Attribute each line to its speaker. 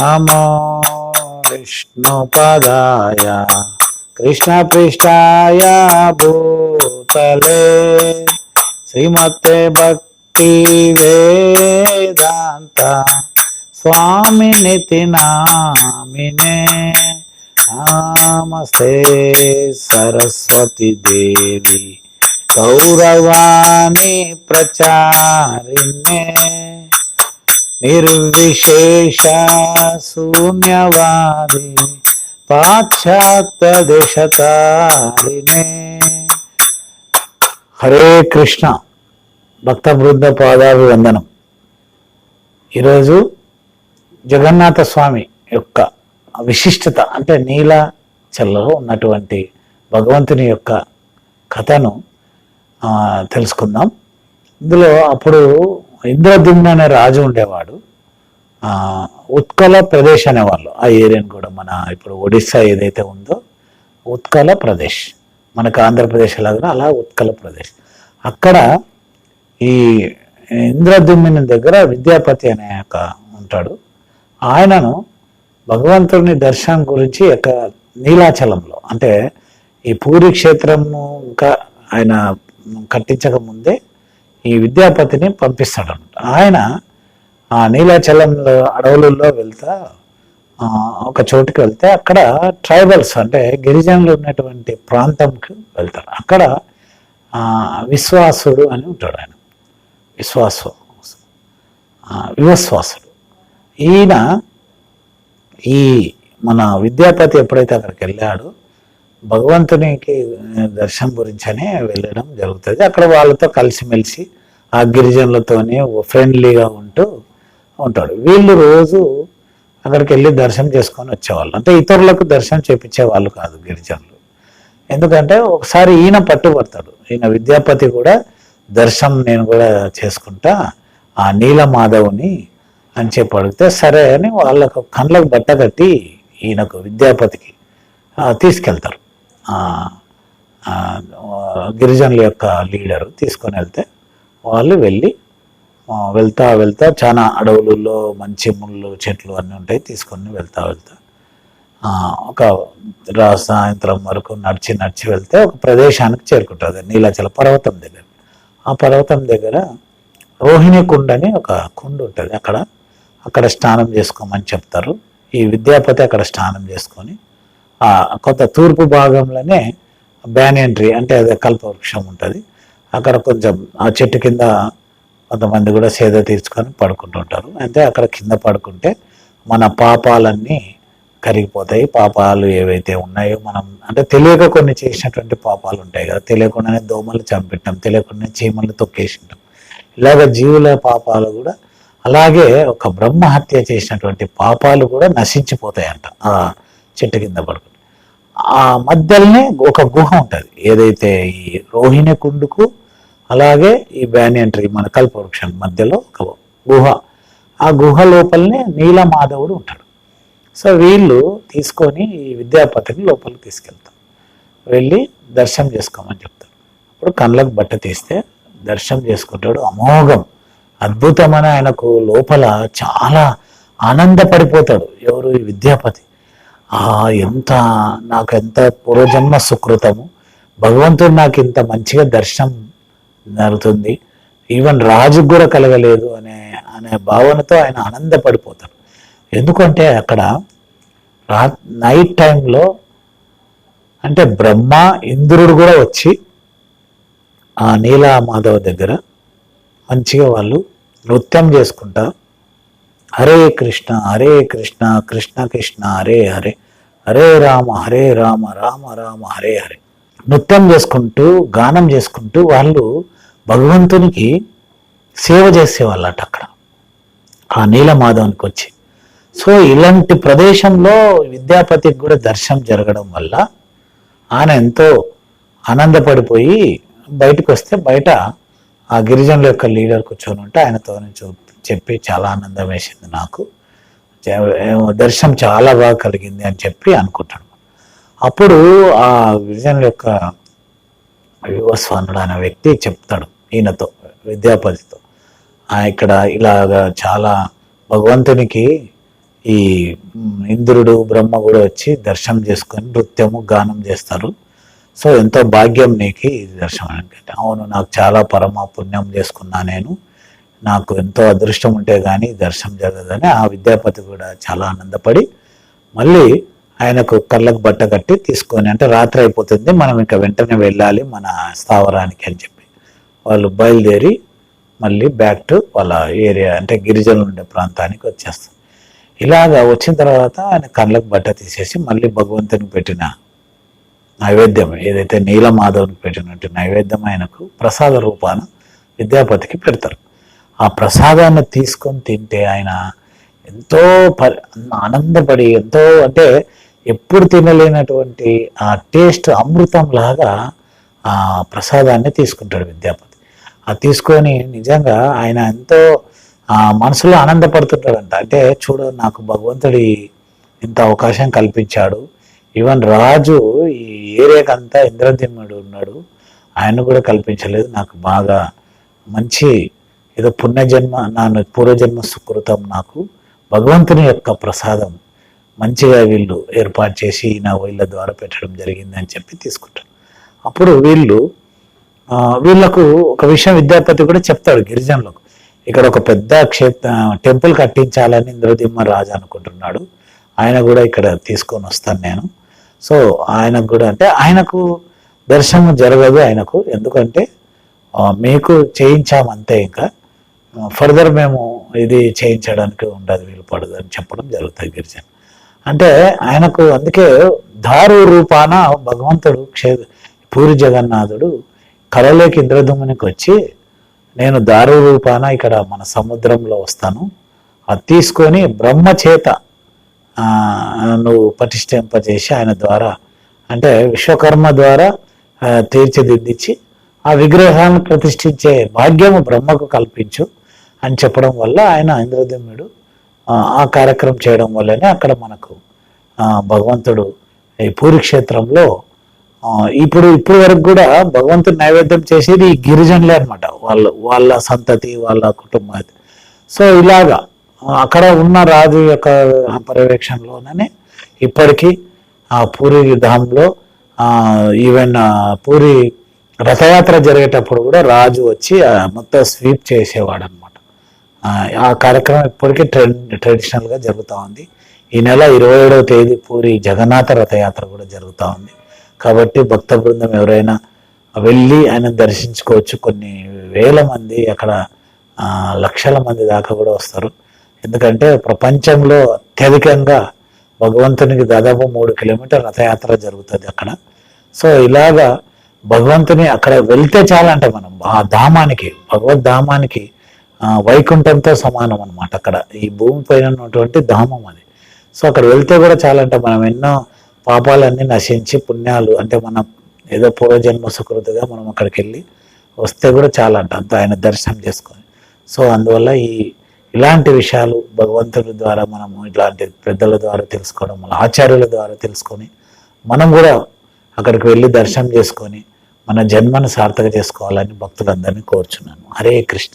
Speaker 1: नमो विष्णुपदाय कृष्णपृष्ठाय भूतले श्रीमते भक्ति भक्तिवेदान्त स्वामिनिति नामिने नमस्ते सरस्वती देवी गौरवाणी प्रचारिणे। నిర్విశేష శూన్యవాది పాశ్చాత్య దేశతారిణే హరే కృష్ణ భక్త బృంద పాదాభివందనం ఈరోజు జగన్నాథ స్వామి యొక్క విశిష్టత అంటే నీల చెల్లలో ఉన్నటువంటి భగవంతుని యొక్క కథను తెలుసుకుందాం. ఇందులో అప్పుడు ఇంద్రద్యుమ్న అనే రాజు ఉండేవాడు. ఉత్కల ప్రదేశ్ అనేవాళ్ళు. ఆ ఏరియాని కూడా మన ఇప్పుడు ఒడిస్సా ఏదైతే ఉందో ఉత్కల ప్రదేశ్. మనకు ఆంధ్రప్రదేశ్ లాగా అలా ఉత్కల ప్రదేశ్. అక్కడ ఈ ఇంద్రద్యుమ్ని దగ్గర విద్యాపతి అనే ఒక ఉంటాడు. ఆయనను భగవంతుని దర్శనం గురించి యొక్క నీలాచలంలో అంటే ఈ పూరి క్షేత్రము ఇంకా ఆయన కట్టించక ముందే ఈ విద్యాపతిని పంపిస్తాడు ఆయన ఆ నీలాచలంలో అడవులలో వెళ్తా ఒక చోటుకి వెళ్తే అక్కడ ట్రైబల్స్ అంటే గిరిజనులు ఉన్నటువంటి ప్రాంతంకి వెళ్తాడు. అక్కడ విశ్వాసుడు అని ఉంటాడు ఆయన. విశ్వాసు వివశ్వాసుడు ఈయన ఈ మన విద్యాపతి ఎప్పుడైతే అక్కడికి వెళ్ళాడో భగవంతునికి దర్శనం గురించనే వెళ్ళడం జరుగుతుంది. అక్కడ వాళ్ళతో కలిసిమెలిసి ఆ గిరిజనులతోనే ఫ్రెండ్లీగా ఉంటూ ఉంటాడు. వీళ్ళు రోజు అక్కడికి వెళ్ళి దర్శనం చేసుకొని వచ్చేవాళ్ళు. అంటే ఇతరులకు దర్శనం చేపించే వాళ్ళు కాదు గిరిజనులు. ఎందుకంటే ఒకసారి ఈయన పట్టుబడతాడు ఈయన విద్యాపతి కూడా దర్శనం నేను కూడా చేసుకుంటా ఆ నీల మాధవుని అని చెప్పి అడిగితే సరే అని వాళ్ళకు కళ్ళకు బట్ట కట్టి ఈయనకు విద్యాపతికి తీసుకెళ్తారు. గిరిజనుల యొక్క లీడర్ తీసుకొని వెళ్తే వాళ్ళు వెళ్ళి వెళ్తా వెళ్తా చాలా అడవులలో మంచి ముళ్ళు చెట్లు అన్నీ ఉంటాయి తీసుకొని వెళ్తా వెళ్తా. ఒక రా సాయంత్రం వరకు నడిచి నడిచి వెళ్తే ఒక ప్రదేశానికి చేరుకుంటుంది నీలాచల పర్వతం దగ్గర. ఆ పర్వతం దగ్గర రోహిణి కుండ అని ఒక కుండ ఉంటుంది. అక్కడ అక్కడ స్నానం చేసుకోమని చెప్తారు. ఈ విద్యాపతి అక్కడ స్నానం చేసుకొని కొంత తూర్పు భాగంలోనే బ్యానెంట్రీ అంటే అదే కల్పవృక్షం ఉంటుంది. అక్కడ కొంచెం ఆ చెట్టు కింద కొంతమంది కూడా సేద తీర్చుకొని పడుకుంటుంటారు. అంటే అక్కడ కింద పడుకుంటే మన పాపాలన్నీ కరిగిపోతాయి. పాపాలు ఏవైతే ఉన్నాయో మనం అంటే తెలియక కొన్ని చేసినటువంటి పాపాలు ఉంటాయి కదా. తెలియకుండానే దోమలు చంపిట్టాం తెలియకుండానే చీమలు తొక్కేసింటాం. ఇలాగ జీవుల పాపాలు కూడా అలాగే ఒక బ్రహ్మ హత్య చేసినటువంటి పాపాలు కూడా నశించిపోతాయంట. ఆ చెట్టు కింద పడుకుని ఆ మధ్యలోనే ఒక గుహ ఉంటుంది. ఏదైతే ఈ రోహిణి కుండుకు అలాగే ఈ బ్యానియన్ ట్రీ మన కల్పవృక్షం మధ్యలో ఒక గుహ. ఆ గుహ లోపలనే నీలమాధవుడు ఉంటాడు. సో వీళ్ళు తీసుకొని ఈ విద్యాపతిని లోపలికి తీసుకెళ్తాం వెళ్ళి దర్శనం చేసుకోమని చెప్తారు. అప్పుడు కళ్ళకు బట్ట తీస్తే దర్శనం చేసుకుంటాడు అమోఘం. అద్భుతమైన ఆయనకు లోపల చాలా ఆనందపడిపోతాడు ఎవరు ఈ విద్యాపతి. ఎంత నాకు ఎంత పూర్వజన్మ సుకృతము. భగవంతుడు నాకు ఇంత మంచిగా దర్శనం జరుగుతుంది ఈవెన్ రాజుకు కూడా కలగలేదు అనే అనే భావనతో ఆయన ఆనందపడిపోతాడు. ఎందుకంటే అక్కడ రా నైట్ టైంలో అంటే బ్రహ్మ ఇంద్రుడు కూడా వచ్చి ఆ నీలా మాధవ దగ్గర మంచిగా వాళ్ళు నృత్యం చేసుకుంటారు హరే కృష్ణ హరే కృష్ణ కృష్ణ కృష్ణ హరే హరే. హరే రామ హరే రామ రామ రామ హరే హరే. నృత్యం చేసుకుంటూ గానం చేసుకుంటూ వాళ్ళు భగవంతునికి సేవ చేసేవాళ్ళట అక్కడ. ఆ నీలమాధవానికి వచ్చి. సో ఇలాంటి ప్రదేశంలో విద్యాపతికి కూడా దర్శనం జరగడం వల్ల ఆయన ఎంతో ఆనందపడిపోయి బయటకు వస్తే బయట ఆ గిరిజనుల యొక్క లీడర్ కూర్చొని ఉంటే ఆయనతో చూ- చెప్పి చాలా ఆనందం వేసింది నాకు. దర్శనం చాలా బాగా కలిగింది అని చెప్పి అనుకుంటాడు అప్పుడు ఆ విజన్ యొక్క యువస్వానుడు అనే వ్యక్తి చెప్తాడు ఈయనతో విద్యాపతితో. "ఆ, ఇక్కడ ఇలాగా చాలా భగవంతునికి ఈ ఇంద్రుడు బ్రహ్మ కూడా వచ్చి దర్శనం చేసుకొని నృత్యము గానం చేస్తారు. సో ఎంతో భాగ్యం నీకు దర్శనం. అవును నాకు చాలా పరమ పుణ్యం చేసుకున్నా నేను. నాకు ఎంతో అదృష్టం ఉంటే కానీ దర్శనం జరగదని ఆ విద్యాపతి కూడా చాలా ఆనందపడి మళ్ళీ ఆయనకు కళ్ళకు బట్ట కట్టి తీసుకొని అంటే రాత్రి అయిపోతుంది మనం ఇంకా వెంటనే వెళ్ళాలి మన స్థావరానికి అని చెప్పి. వాళ్ళు బయలుదేరి మళ్ళీ బ్యాక్ టు వాళ్ళ ఏరియా అంటే గిరిజనులు ఉండే ప్రాంతానికి వచ్చేస్తారు. ఇలాగా వచ్చిన తర్వాత ఆయన కళ్ళకు బట్ట తీసేసి మళ్ళీ భగవంతునికి పెట్టిన నైవేద్యం ఏదైతే నీలమాధవునికి పెట్టినట్టు నైవేద్యం ఆయనకు ప్రసాద రూపాన విద్యాపతికి పెడతారు. ఆ ప్రసాదాన్ని తీసుకొని తింటే ఆయన ఎంతో ఆనందపడి ఎంతో అంటే ఎప్పుడు తినలేనటువంటి ఆ టేస్ట్ అమృతం లాగా ఆ ప్రసాదాన్ని తీసుకుంటాడు విద్యాపతి. ఆ తీసుకొని నిజంగా ఆయన ఎంతో ఆ మనసులో ఆనందపడుతుంటాడంట. అంటే చూడు నాకు భగవంతుడి ఇంత అవకాశం కల్పించాడు. ఈవెన్ రాజు ఈ ఏరియాకంతా ఇంద్రదిమ్ముడు ఉన్నాడు. ఆయన కూడా కల్పించలేదు. నాకు బాగా మంచి ఏదో పుణ్యజన్మ నా పూర్వజన్మ సుకృతం నాకు. భగవంతుని యొక్క ప్రసాదం మంచిగా వీళ్ళు ఏర్పాటు చేసి నా వీళ్ళ ద్వారా పెట్టడం జరిగింది అని చెప్పి తీసుకుంటారు. అప్పుడు వీళ్ళు వీళ్ళకు ఒక విషయం విద్యాపతి కూడా చెప్తాడు గిరిజనులకు. ఇక్కడ ఒక పెద్ద క్షేత్ర టెంపుల్ కట్టించాలని ఇంద్రదిమ్మ రాజు అనుకుంటున్నాడు. ఆయన కూడా ఇక్కడ తీసుకొని వస్తాను నేను. సో ఆయనకు కూడా అంటే ఆయనకు దర్శనం జరగదు ఆయనకు. ఎందుకంటే మీకు చేయించాము అంతే ఇంకా. ఫర్దర్ మేము ఇది చేయించడానికి ఉండదు వీలు పడదు అని చెప్పడం జరుగుతుంది గిరిజన. అంటే ఆయనకు అందుకే దారు రూపాన భగవంతుడు క్షే పూరి జగన్నాథుడు కలలోకి ఇంద్రధుమునికి వచ్చి నేను దారు రూపాన ఇక్కడ మన సముద్రంలో వస్తాను అది తీసుకొని బ్రహ్మ చేత నువ్వు పటిష్ఠింపజేసి ఆయన ద్వారా అంటే విశ్వకర్మ ద్వారా తీర్చిదిద్దించి ఆ విగ్రహాన్ని ప్రతిష్ఠించే భాగ్యము బ్రహ్మకు కల్పించు అని చెప్పడం వల్ల ఆయన ఇంద్రదేవుడు ఆ, కార్యక్రమం చేయడం వల్లనే అక్కడ మనకు భగవంతుడు ఈ పూరి క్షేత్రంలో ఇప్పుడు ఇప్పుడు వరకు కూడా భగవంతుడు నైవేద్యం చేసేది ఈ గిరిజనులే అనమాట వాళ్ళు వాళ్ళ సంతతి వాళ్ళ కుటుంబం సో ఇలాగా అక్కడ ఉన్న రాజు యొక్క పర్యవేక్షణలోనే ఇప్పటికీ ఆ పూరి ధాంలో ఈవెన్ పూరి రథయాత్ర జరిగేటప్పుడు కూడా రాజు వచ్చి ఆ మొత్తం స్వీప్ చేసేవాడు అనమాట ఆ కార్యక్రమం ఇప్పటికీ ట్రెడ్ ట్రెడిషనల్గా జరుగుతూ ఉంది. ఈ నెల ఇరవై ఏడవ తేదీ పూరి జగన్నాథ రథయాత్ర కూడా జరుగుతూ ఉంది. కాబట్టి భక్త బృందం ఎవరైనా వెళ్ళి ఆయన దర్శించుకోవచ్చు. కొన్ని వేల మంది అక్కడ లక్షల మంది దాకా కూడా వస్తారు. ఎందుకంటే ప్రపంచంలో అత్యధికంగా భగవంతునికి దాదాపు మూడు కిలోమీటర్ రథయాత్ర జరుగుతుంది అక్కడ. సో ఇలాగా భగవంతుని అక్కడ వెళ్తే చాలంట మనం ఆ ధామానికి భగవద్ ధామానికి వైకుంఠంతో సమానం అనమాట అక్కడ. ఈ భూమి పైన ఉన్నటువంటి ధామం అది. సో అక్కడ వెళ్తే కూడా చాలా అంటే మనం ఎన్నో పాపాలన్నీ నశించి పుణ్యాలు అంటే మనం ఏదో పూర్వజన్మ సుకృతిగా మనం అక్కడికి వెళ్ళి వస్తే కూడా చాలా అంట అంత ఆయన దర్శనం చేసుకొని. సో అందువల్ల ఈ ఇలాంటి విషయాలు భగవంతుడి ద్వారా మనము ఇలాంటి పెద్దల ద్వారా తెలుసుకోవడం వల్ల ఆచార్యుల ద్వారా తెలుసుకొని మనం కూడా అక్కడికి వెళ్ళి దర్శనం చేసుకొని మన జన్మను సార్థక చేసుకోవాలని భక్తులందరినీ కోరుచున్నాను. హరే కృష్ణ.